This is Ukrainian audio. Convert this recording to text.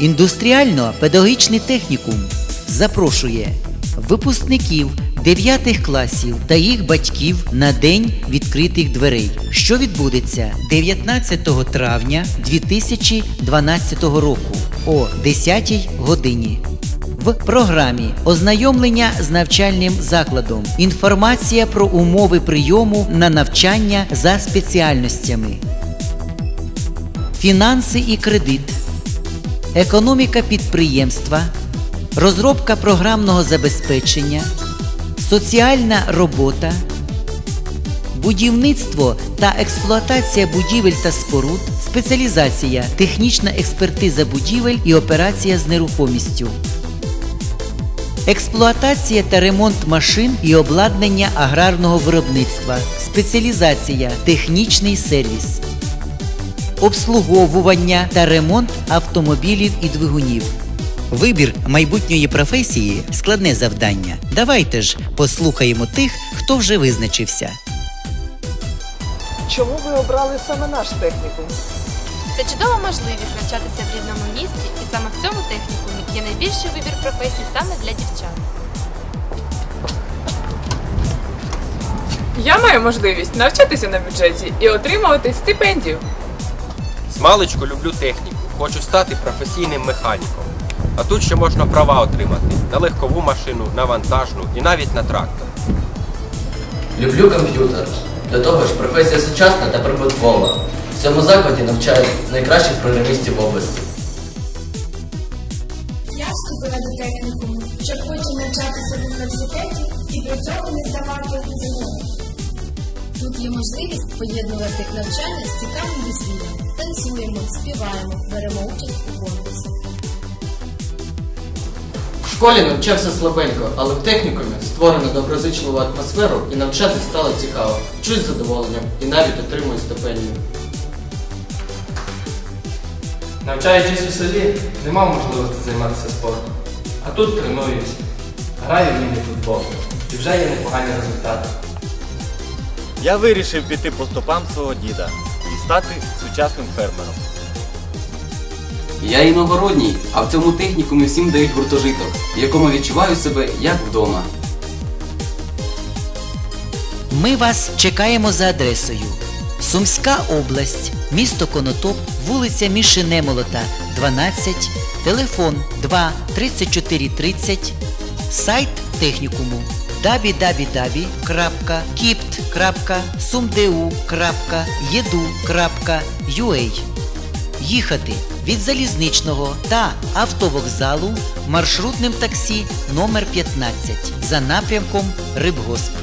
Індустріально-педагогічний технікум запрошує випускників 9 класів та їх батьків на День відкритих дверей, що відбудеться 19 травня 2012 року о 10 годині. В програмі ознайомлення з навчальним закладом, інформація про умови прийому на навчання за спеціальностями, фінанси і кредит, економіка підприємства, розробка програмного забезпечення, соціальна робота, будівництво та експлуатація будівель та споруд, спеціалізація, технічна експертиза будівель і операція з нерухомістю. Експлуатація та ремонт машин і обладнання аграрного виробництва, спеціалізація, технічний сервіс, обслуговування та ремонт автомобілів і двигунів. Вибір майбутньої професії складне завдання. Давайте ж послухаємо тих, хто вже визначився. Чому ви обрали саме наш технікум? Це чудова можливість навчатися в рідному місті, і саме в цьому технікумі є найбільший вибір професій саме для дівчат. Я маю можливість навчатися на бюджеті і отримувати стипендію. Змалечку люблю техніку, хочу стати професійним механіком. А тут ще можна права отримати на легкову машину, на вантажну і навіть на трактор. Люблю комп'ютер. До того ж, професія сучасна та прибуткова. В цьому закладі навчають найкращих програмістів області. Я вступила до технікуму, щоб потім навчатися в університеті і при цьому не здавати ЗНО. Тут є можливість поєднувати навчання з цікавим дослідом. Танцюємо, співаємо, беремо участь у конкурсах. В школі навчався слабенько, але в технікумі створено доброзичливу атмосферу і навчатись стало цікаво. Вчусь з задоволенням і навіть отримую стипендію. Навчаючись у селі, не мав можливості займатися спортом. А тут тренуюсь, граю в міні футбол. І вже є непогані результати. Я вирішив піти по стопам свого діда і стати сучасним фермером. Я іногородній, а в цьому технікумі всім дають гуртожиток, в якому відчуваю себе як вдома. Ми вас чекаємо за адресою. Сумська область, місто Конотоп, вулиця Мішинемолота, 12, телефон 2 34 30, сайт технікуму www.kipt.sumdu.edu.ua Їхати від залізничного та автовокзалу маршрутним таксі номер 15 за напрямком Рибгосп.